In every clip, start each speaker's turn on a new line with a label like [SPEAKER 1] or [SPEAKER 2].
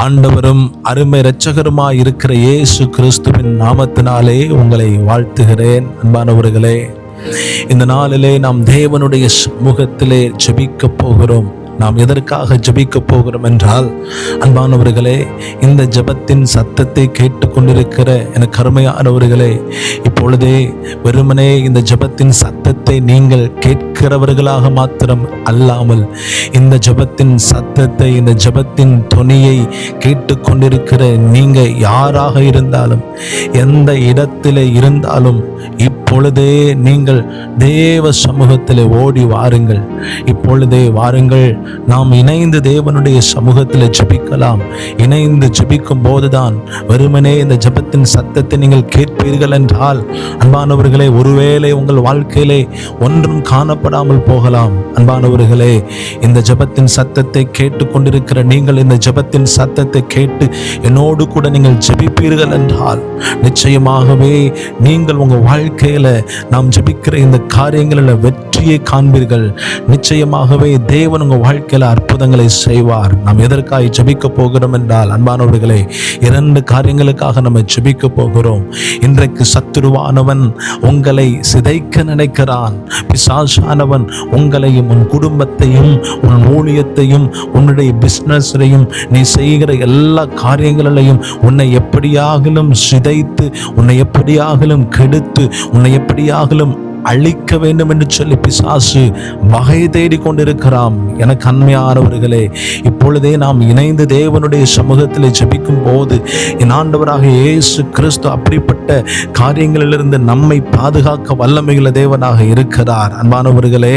[SPEAKER 1] ஆண்டவரும் அருமை இரட்சகருமாய் இருக்கிற இயேசு கிறிஸ்துவின் நாமத்தினாலே உங்களை வாழ்த்துகிறேன். அன்பானவர்களே இந்த நாளிலே நாம் தேவனுடைய சமூகத்திலே ஜெபிக்க போகிறோம். நாம் எதற்காக ஜபிக்கப் போகிறோம் என்றால் அன்பானவர்களே இந்த ஜெபத்தின் சத்தத்தை கேட்டுக்கொண்டிருக்கிற என கருமையானவர்களே இப்பொழுதே வெறுமனே இந்த ஜெபத்தின் சத்தத்தை நீங்கள் கேட்கிறவர்களாக மாத்திரம் அல்லாமல் இந்த ஜெபத்தின் சத்தத்தை இந்த ஜெபத்தின் தொனியை கேட்டுக்கொண்டிருக்கிற நீங்கள் யாராக இருந்தாலும் எந்த இடத்திலே இருந்தாலும் இப்பொழுதே நீங்கள் தேவ சமூகத்தில் ஓடி வாருங்கள். இப்பொழுதே வாருங்கள். நாம் இணைந்து தேவனுடைய சமூகத்தில் ஜபிக்கலாம். இணைந்து ஜெபிக்கும் போதுதான் வெறுமனே இந்த ஜெபத்தின் சத்தத்தை நீங்கள் கேட்பீர்கள் என்றால் அன்பானவர்களே ஒருவேளை உங்கள் வாழ்க்கையிலே ஒன்றும் காணப்படாமல் போகலாம். அன்பானவர்களே இந்த ஜெபத்தின் சத்தத்தை கேட்டுக்கொண்டிருக்கிற நீங்கள் இந்த ஜெபத்தின் சத்தத்தை கேட்டு என்னோடு கூட நீங்கள் ஜெபிப்பீர்கள் என்றால் நிச்சயமாகவே நீங்கள் உங்கள் வாழ்க்கையில் நாம் ஜபிக்கிற இந்த காரியங்களில் வெற்றியை காண்பீர்கள். நிச்சயமாகவே தேவன் உங்கள் வாழ்க்கையில் அற்புதங்களை செய்வார். நாம் எதற்காக ஜபிக்க போகிறோம் என்றால் அன்பானவர்களே இரண்டு காரியங்களுக்காக நம்ம ஜபிக்க போகிறோம். இன்றைக்கு சத்துருவானவன் உங்களை சிதைக்க நினைக்கிறான். பிசாசானவன் உங்களையும் உன் குடும்பத்தையும் உன் ஊழியத்தையும் உன்னுடைய பிஸ்னஸையும் நீ செய்கிற எல்லா காரியங்களிலையும் உன்னை எப்படியாகிலும் சிதைத்து உன்னை எப்படியாகிலும் கெடுத்து உன்னை எப்படியாகலும் அழிக்க வேண்டும் என்று சொல்லி பிசாசு வகை தேடி கொண்டிருக்கிறாம் எனக்கு அண்மையானவர்களே இப்பொழுதே நாம் இணைந்து தேவனுடைய சமூகத்தில் ஜபிக்கும் போது என் ஆண்டவராக இயேசு கிறிஸ்து அப்படிப்பட்ட காரியங்களிலிருந்து நம்மை பாதுகாக்க வல்லமையுள்ள தேவனாக இருக்கிறார். அன்பானவர்களே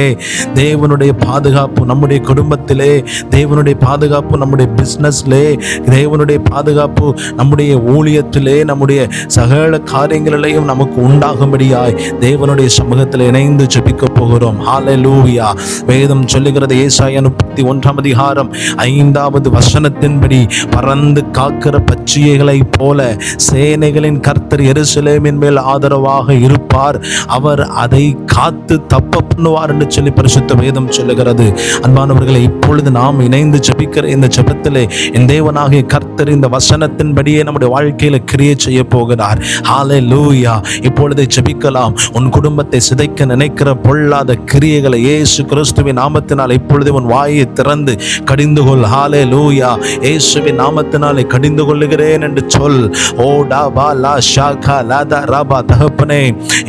[SPEAKER 1] தேவனுடைய பாதுகாப்பு நம்முடைய குடும்பத்திலே தேவனுடைய பாதுகாப்பு நம்முடைய பிஸ்னஸ்லே தேவனுடைய பாதுகாப்பு நம்முடைய ஊழியத்திலே நம்முடைய சகல காரியங்களிலேயும் நமக்கு உண்டாகும்படியாய் தேவனுடைய சமூக சமூகத்தில் இணைந்து ஜபிக்க போகிறோம். ஹalleluya வேதம் சொல்லுகிறது ஏசாய முப்பத்தி ஒன்றாம் அதிகாரம் ஐந்தாவது வசனத்தின்படி பறந்து காக்கிற பச்சிகைகளைப் போல சேனைகளின் கர்த்தர் எருசலேமின் மேல் ஆதரவாக இருப்பார். அவர் அதை காத்து தப்ப பண்ணுவார் என்று சொல்லி பரிசுத்த வேதம் சொல்லுகிறது. அன்பானவர்களை இப்பொழுது நாம் இணைந்து ஜபிக்கிற இந்த ஜபத்திலே என் தேவனாகிய கர்த்தர் இந்த வசனத்தின்படியே நம்முடைய வாழ்க்கையில கிரியை செய்ய போகிறார். ஹாலே லூயா இப்பொழுது ஜபிக்கலாம். உன் குடும்பத்தை சிதைக்க நினைக்கிற பொல்லாத கிரியைகளை இயேசு கிறிஸ்துவின் நாமத்தினால் இப்பொழுது உன் வாயை திறந்து கடிந்து கொள். ஹாலே லூயா இயேசுவின் நாமத்தினாலே கடிந்து கொள்ளுகிறேன் என்று சொல். ஓ டா பா லா ஷாகா லாதா ராபா தகப்பனே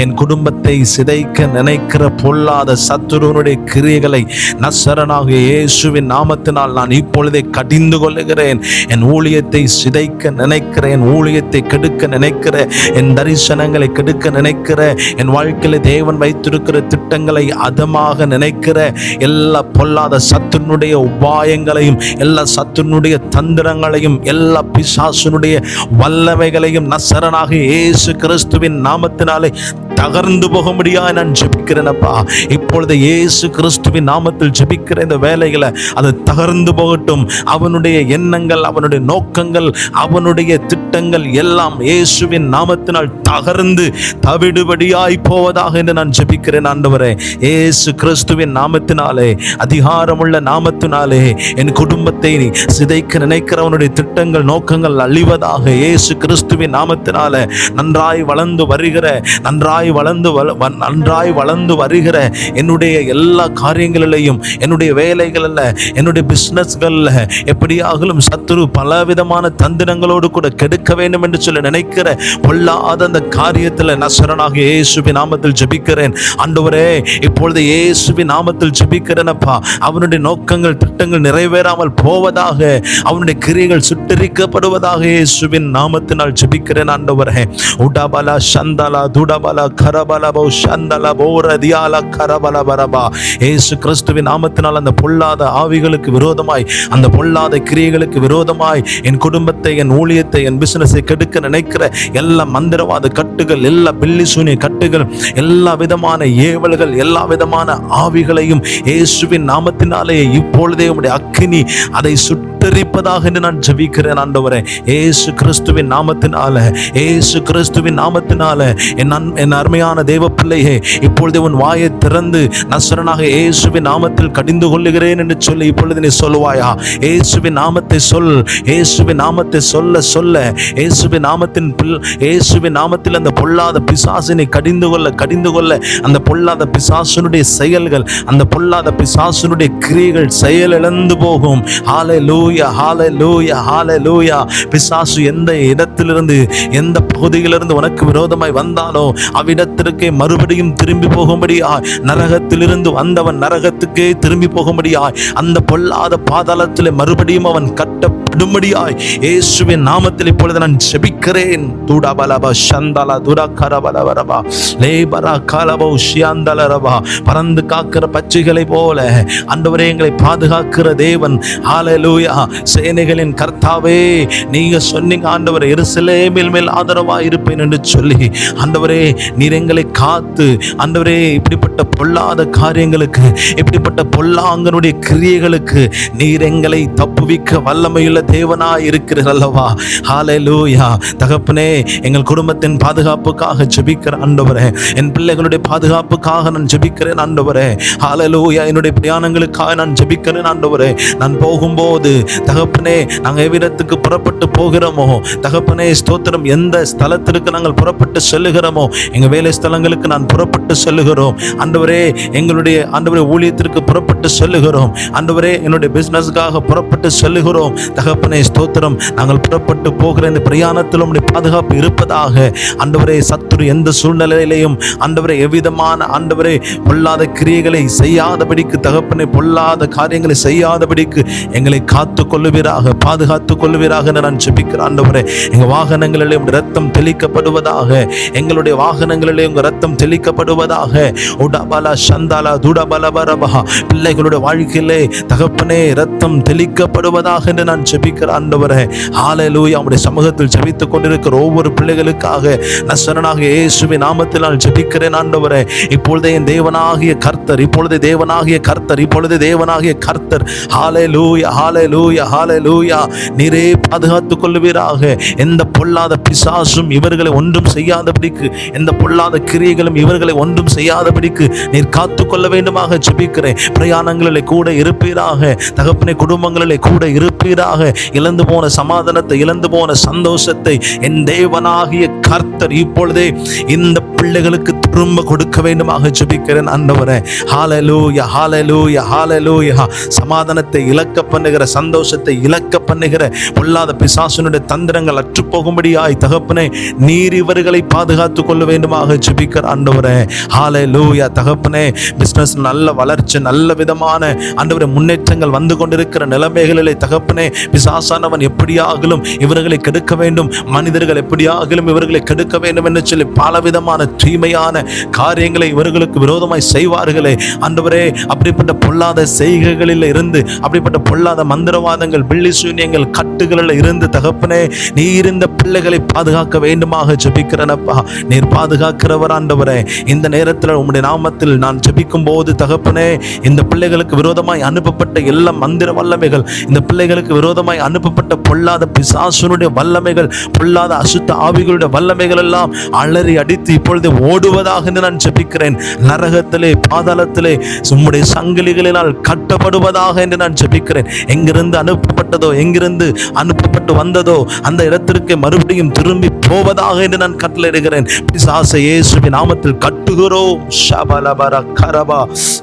[SPEAKER 1] என் குடும்பத்தை சிதைக்க நினைக்கிற பொல்லாத சத்துருவனுடைய கிரியைகளை நசரனாக இயேசுவின் நாமத்தினால் நான் இப்பொழுதே கடிந்து கொள்ளுகிறேன். என் ஊழியத்தை சிதைக்க நினைக்கிற என் ஊழியத்தை கெடுக்க நினைக்கிற என் தரிசனங்களை கெடுக்க நினைக்கிற என் வாழ்க்கையில தேவன் வைத்திருக்கிற திட்டங்களை அதமாக நினைக்கிற எல்லா பொல்லாத சத்துனுடைய உபாயங்களையும் எல்லா சத்துனுடைய தந்திரங்களையும் எல்லா பிசாசுனுடைய வல்லமைகளையும் நசரனாக இயேசு கிறிஸ்துவின் நாமத்தினாலே தகர்ந்து போக முடியாது நான் ஜெபிக்கிறேனப்பா இப்பொழுது இயேசு கிறிஸ்துவின் நாமத்தில் ஜெபிக்கிற இந்த வேலைகளை அது தகர்ந்து போகட்டும். அவனுடைய எண்ணங்கள் அவனுடைய நோக்கங்கள் அவனுடைய திட்டங்கள் எல்லாம் இயேசுவின் நாமத்தினால் தகர்ந்து தவிடுபடியாய் போவதாக என்று நான் ஜெபிக்கிறேன் ஆண்டவரே. இயேசு கிறிஸ்துவின் நாமத்தினாலே அதிகாரமுள்ள நாமத்தினாலே என் குடும்பத்தை சிதைக்க நினைக்கிறவனுடைய திட்டங்கள் நோக்கங்கள் அழிவதாக இயேசு கிறிஸ்துவின் நாமத்தினால நன்றாய் வளர்ந்து வருகிற நன்றாய் வளர்ந்து நன்றாய் வளர்ந்து வருகிற என்னுடைய எல்லா காரியங்களிலையும் என்னுடைய வேலைகளில் என்னுடைய பிஸ்னஸ்களில் எப்படியாகலும் சத்துரு பலவிதமான தந்திரங்களோடு கூட கெடுக்க வேண்டும் என்று சொல்லி நினைக்கிற பொல்லாத அந்த காரியத்தில் நசரனாக இயேசுபி நாமத்தில் ஜெபிக்கிறேன். ஆண்டவரே இப்பொழுது இயேசுபி நாமத்தில் ஜெபிக்கிறேனப்பா. அவனுடைய நோக்கங்கள் திட்டங்கள் நிறைவேறாமல் போவதாக அவனுடைய கிரியைகள் சுட்டரிக்கப்படுவதாக இயேசுவின் நாமத்தினால் ஜெபிக்கிறேன் ஆண்டவரே. உடாபாலா சந்தாலா துடபல கரபலபோ சந்தலபோ ரதியால கரபல பரபா இயேசு கிறிஸ்துவின் நாமத்தினால் அந்த பொல்லாத ஆவிகளுக்கு விரோதமாய் அந்த பொல்லாத கிரியைகளுக்கு விரோதமாய் என் குடும்பத்தை என் ஊழியத்தை என் பிசினஸை கெடுக்க நினைக்கிற எல்லா மந்திரவாத கட்டுகள் எல்லா பில்லி சூனிய கட்டுகள் எல்லா விதமான ஏவல்கள் எல்லா விதமான ஆவிகளையும் இயேசுவின் நாமத்தினாலேயே இப்பொழுதே உடைய அக்கினி அதை சுட்டு கத்தரிப்பதாக என்று நான் ஜபிக்கிறேன் ஆண்டவரே. ஏசு கிறிஸ்துவின் நாமத்தினால ஏசு கிறிஸ்துவின் நாமத்தினால என் என் அருமையான தேவ பிள்ளையே இப்பொழுது உன் வாயை திறந்து நசரனாக இயேசுவின் நாமத்தில் கடிந்து கொள்ளுகிறேன் என்று சொல்லி இப்பொழுது நீ சொல்லுவாயா? இயேசுவின் நாமத்தை சொல் இயேசுவின் நாமத்தை சொல்ல சொல்ல. இயேசுவின் நாமத்தின் பிள் இயேசுவின் நாமத்தில் அந்த பொல்லாத பிசாசினை கடிந்து கொள்ள கடிந்து கொள்ள அந்த பொல்லாத பிசாசனுடைய செயல்கள் அந்த பொல்லாத பிசாசனுடைய கிரியைகள் செயலிழந்து போகும். ஹாலே லூயா ஹாலே லூயா ஹால லூயா பிசாசு எந்த இடத்திலிருந்து எந்த பகுதியிலிருந்து உனக்கு விரோதமாய் வந்தானோ அவ்விடத்திற்கே மறுபடியும் திரும்பி போகும்படியா நரகத்திலிருந்து வந்தவன் நரகத்துக்கே திரும்பி போகும்படியா அந்த பொல்லாத பாதாளத்தில் மறுபடியும் அவன் கட்ட கட்டப்படும்படியாய் இயேசுவின் நாமத்தில் இப்பொழுது நான் ஜெபிக்கிறேன். தூடபலப சந்தல துரக்கரபலவரபா லேபரா கலபோ ஷியாந்தலரபா பறந்து காக்கிற பச்சைகளை போல அந்தவரே எங்களை பாதுகாக்கிற தேவன். ஆலலூயா சேனைகளின் கர்த்தாவே நீங்க சொன்னீங்க ஆண்டவர் எருசலேமில் மேல் ஆதரவா இருப்பேன் என்று சொல்லி ஆண்டவரே நீர் எங்களை காத்து ஆண்டவரே இப்படிப்பட்ட பொல்லாத காரியங்களுக்கு இப்படிப்பட்ட பொல்லாங்கனுடைய கிரியைகளுக்கு நீர் எங்களை தப்புவிக்க வல்லமையுள்ள தேவனாய் இருக்கிறீர் அல்லவா லூயா தகப்பனே எங்கள் குடும்பத்தின் பாதுகாப்புக்காக ஜெபிக்கிற ஆண்டவரே என் பிள்ளைகளுடைய பாதுகாப்புக்காக நான் ஜெபிக்கிறேன் ஆண்டவரே. லூயா என்னுடைய பிரயாணங்களுக்காக நான் ஜெபிக்கிறேன் ஆண்டவரே. நான் போகும்போது தகப்பனே நாங்கள் எவ்விடத்துக்கு புறப்பட்டு போகிறோமோ தகப்பனே ஸ்தோத்திரம் எந்த ஸ்தலத்திற்கு நாங்கள் புறப்பட்டு செல்லுகிறோமோ எங்கள் வேலை ஸ்தலங்களுக்கு நான் புறப்பட்டு செல்லுகிறோம். ஆண்டவரே எங்களுடைய ஆண்டவரே ஊழியத்திற்கு புறப்பட்டு செல்லுகிறோம். ஆண்டவரே என்னுடைய பிஸ்னஸ்க்காக புறப்பட்டு செல்லுகிறோம். தகப்பனே ஸ்தோத்திரம். நாங்கள் புறப்பட்டு போகிற இந்த பிரயாணத்தில் உடைய பாதுகாப்பு இருப்பதாக. அண்டவரே சத்துரு எந்த சூழ்நிலையிலையும் அண்டவரை எவ்விதமான ஆண்டவரே பொல்லாத கிரியைகளை செய்யாதபடிக்கு தகப்பனை பொல்லாத காரியங்களை செய்யாதபடிக்கு எங்களை காத்து கொள்ளுவீராக பாதுகாத்து கொள்ளுவீராக என்று நான் ஜெபிக்கிறேன். ஆண்டவரே எங்கள் வாகனங்களிலே உங்கள் ரத்தம் தெளிக்கப்படுவதாக எங்களுடைய வாகனங்களிலே உங்கள் ரத்தம் தெளிக்கப்படுவதாக. உடபலா சந்தாலா துடபல பரபா பிள்ளைகளுடைய வாழ்க்கையிலே தகப்பனே ரத்தம் தெளிக்கப்படுவதாக என்று நான் ஜபிக்கிற ஆண்டவரே. ஆலையிலூய் அவருடைய சமூகத்தில் ஜெபித்துக் கொண்டிருக்கிற ஒவ்வொரு பிள்ளைகளுக்காக சரணாக இயேசுவின் நாமத்தில் நான் ஜெபிக்கிறேன் ஆண்டவரே. இப்பொழுதே என் தேவனாகிய கர்த்தர் இப்பொழுது தேவனாகிய கர்த்தர் இப்பொழுது தேவனாகிய கர்த்தர். ஹalleluya ஹalleluya லூயா நீரே பாதுகாத்துக் கொள்வீராக எந்த பொல்லாத பிசாசும் இவர்களை ஒன்றும் செய்யாதபடிக்கு எந்த பொல்லாத கிரியைகளும் இவர்களை ஒன்றும் செய்யாதபடிக்கு நீர் காத்து கொள்ள வேண்டுமாக ஜெபிக்கிறேன். பிரயாணங்களிலே கூட இருப்பீராக. தகப்பனை குடும்பங்களிலே கூட இருப்பீராக. இழந்து போன சமாதானத்தை இழந்து போன சந்தோஷத்தை என் தேவனாகிய கர்த்தர் இப்பொழுதே இந்த பிள்ளைகளுக்கு திரும்ப கொடுக்க வேண்டுமாக ஜபிக்கிறேன் ஆண்டவரே. ஹalleluya ஹalleluya ஹalleluya சமாதானத்தை இழக்க பண்ணுகிற சந்தோஷத்தை இழக்க பண்ணுகிற பொல்லாத பிசாசனுடைய தந்திரங்கள் அற்று போகும்படியாய் தகப்பனே நீர் இவர்களை பாதுகாத்துக் கொள்ள வேண்டுமாக ஜபிக்கிற ஆண்டவரே. ஹalleluya தகப்பனே. பிசினஸ் நல்ல வளர்ச்சி நல்ல விதமான ஆண்டவரே முன்னேற்றங்கள் வந்து கொண்டிருக்கிற நிலைமைகளிலே தகப்பனே பிசாசானவன் எப்படியாகலும் இவர்களை கெடுக்க வேண்டும். மனிதர்கள் எப்படியாகலும் இவர்களை கெடுக்க வேண்டும் என்று சொல்லி பலவிதமான தீமையான காரியங்களை இவர்களுக்கு விரோதமாய் செய்வார்களே. ஆண்டவரே அப்படிப்பட்ட பொல்லாத செய்கைகளில் இருந்து அப்படிப்பட்ட பொல்லாத மந்திரவாதங்கள் பில்லி சூன்யங்கள் கட்டுகளில் இருந்து தகப்பனே நீ இருந்த பிள்ளைகளை பாதுகாக்க வேண்டுமாக ஜபிக்கிறனப்பா. நீர் பாதுகாக்கிறவர் ஆண்டவரே. இந்த நேரத்தில் உம்முடைய நாமத்தில் நான் ஜபிக்கும் போது தகப்பனே இந்த பிள்ளைகளுக்கு விரோதமாய் அனுப்பப்பட்ட எல்லா மந்திர வல்லமைகள் இந்த பிள்ளைகளுக்கு மூலமாய் அனுப்பப்பட்ட பொல்லாத பிசாசுனுடைய வல்லமைகள் பொல்லாத அசுத்த ஆவிகளுடைய வல்லமைகள் எல்லாம் அலறி அடித்து இப்பொழுது ஓடுவதாக என்று நான் ஜெபிக்கிறேன். நரகத்திலே பாதாளத்திலே உம்முடைய சங்கிலிகளினால் கட்டப்படுவதாக என்று நான் ஜெபிக்கிறேன். எங்கிருந்து அனுப்பப்பட்டதோ எங்கிருந்து அனுப்பப்பட்டு வந்ததோ அந்த இடத்திற்கு மறுபடியும் திரும்பி போவதாக என்று நான் கட்டளையிடுகிறேன். பிசாசை இயேசுவின் நாமத்தில் கட்டுகிறோம். ஷபலபர கரபா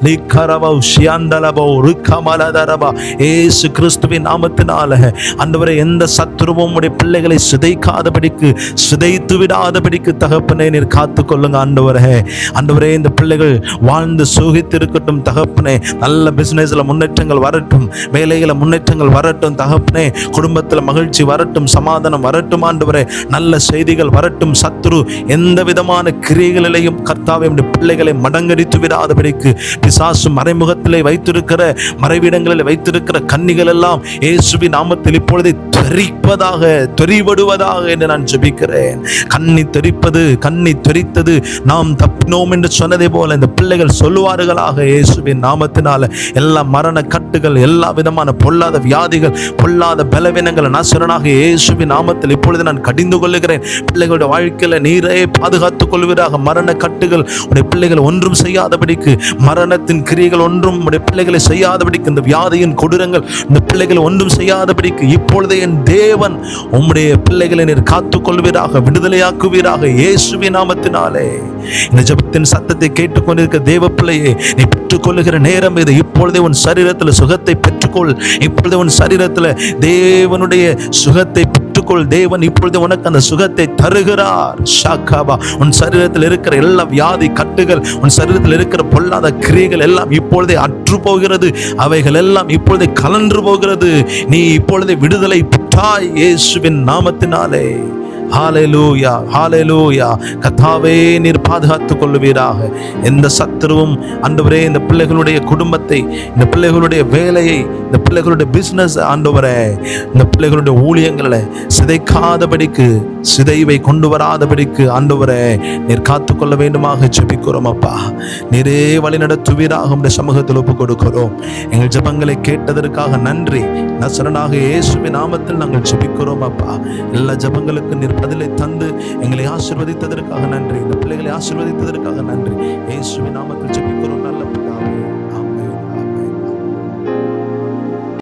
[SPEAKER 1] லிக்கரபா ஷியாந்தலபோ ருக்கமலதரபா. ஏசு கிறிஸ்துவின் நாமத்தினால அந்தவரை எந்த சத்துருவும் உடைய பிள்ளைகளை சிதைக்காதபடிக்கு சிதைத்து விடாதபடிக்கு தகப்பனே நீர் காத்து கொள்ளுங்க ஆண்டவரே அந்தவரே இந்த பிள்ளைகள் வாழ்ந்து சூகித்து இருக்கட்டும் தகப்பனே. நல்ல பிசினஸ்ல முன்னேற்றங்கள் வரட்டும் வேலைகளை முன்னேற்றங்கள் வரட்டும் தகப்பனே. குடும்பத்தில் மகிழ்ச்சி வரட்டும் சமாதானம் வரட்டும் ஆண்டவரே. நல்ல செய்திகள் வரட்டும் சத்துரு எந்த விதமான கிரியைகளிலையும் கர்த்தாவை பிள்ளைகளை மடங்கடித்து விடாதபடிக்கு பிசாசு மறைமுகத்திலே வைத்திருக்கிற மறைவிடங்களில் வைத்திருக்கிற கன்னிகள் எல்லாம் இயேசுவின் நாமத்தில் இப்பொழுதே தெரிப்பதாக தெரிவடுவதாக என்று நான் ஜெபிக்கிறேன். கண்ணி தெரிப்பது கண்ணி தெரித்தது நாம் தப்பினோம் என்று சொன்னதை போல இந்த பிள்ளைகள் சொல்லுவார்களாக இயேசுவின் நாமத்தினால. எல்லா மரண கட்டுகள் எல்லா விதமான பொல்லாத வியாதிகள் பொல்லாத பலவீனங்கள் நசுரனாக இயேசுவின் நாமத்தில் இப்பொழுது நான் கடிந்து கொள்ளுகிறேன். பிள்ளைகளுடைய வாழ்க்கையில் நீரே பாதுகாத்துக் கொள்வதாக மரண கட்டுகள் உடைய பிள்ளைகள் ஒன்றும் செய்யாதபடிக்கு மரணத்தின் கிரியைகள் ஒன்றும் உடைய பிள்ளைகளை செய்யாதபடிக்கு இந்த வியாதியின் கொடூரங்கள் இந்த பிள்ளைகள் ஒன்றும் செய்யாதபடிக்கு இப்பொழுதே என் தேவன் உம்முடைய பிள்ளைகளை நீர் காத்துக் கொள்வீராக விடுதலையாக்குவீராக இயேசுவின் நாமத்தினாலே. இந்த ஜபத்தின் சத்தத்தை கேட்டுக்கொண்டிருக்க தேவ பிள்ளையே நீ பெற்றுக்கொள்ளுகிற நேரம் இது. இப்பொழுதே உன் சரீரத்தில் சுகத்தை பெற்றுக்கொள். இப்பொழுதே உன் சரீரத்தில் தேவனுடைய சுகத்தை பெற்றுக்கொள். தேவன் இப்பொழுது உனக்கு அந்த சுகத்தை தருகிறார். ஷாக்காபா உன் சரீரத்தில் இருக்கிற எல்லா வியாதி கட்டுகள் உன் சரீரத்தில் இருக்கிற பொல்லாத கிரியைகள் எல்லாம் இப்பொழுதே அற்று போகிறது அவைகள் எல்லாம் இப்பொழுதே கலன்று போகிறது. நீ இப்பொழுதே விடுதலை தாய் இயேசுவின் நாமத்தினாலே. ஹாலேலூயா ஹாலேலூயா கத்தாவே நீர் பாதுகாத்துக் கொள்ளுவீராக. எந்த சத்துருவும் ஆண்டவரே இந்த பிள்ளைகளுடைய குடும்பத்தை இந்த பிள்ளைகளுடைய வேலையை இந்த பிள்ளைகளுடைய பிஸ்னஸ் ஆண்டவரே இந்த பிள்ளைகளுடைய ஊழியங்களை சிதைக்காதபடிக்கு சிதைவை கொண்டு வராதபடிக்கு ஆண்டவரே நீர் காத்துக்கொள்ள வேண்டுமாக ஜெபிக்கிறோம் அப்பா. நீரே வழி நடத்துவீராக உடைய சமூகத்தில் ஒப்புக் கொடுக்கிறோம் எங்கள் ஜெபங்களை கேட்டதற்காக நன்றி. நசரனாக இயேசுவின் நாமத்தில் நாங்கள் ஜெபிக்கிறோம் அப்பா. எல்லா ஜபங்களுக்கு நீர் பதிலை தந்து எங்களை ஆசிர்வதித்ததற்காக நன்றி. இந்த பிள்ளைகளை ஆசீர்வதித்ததற்காக நன்றி. இயேசுவின் நாமத்தில் ஜெபிக்கிறோம் நல்ல பிதாவே.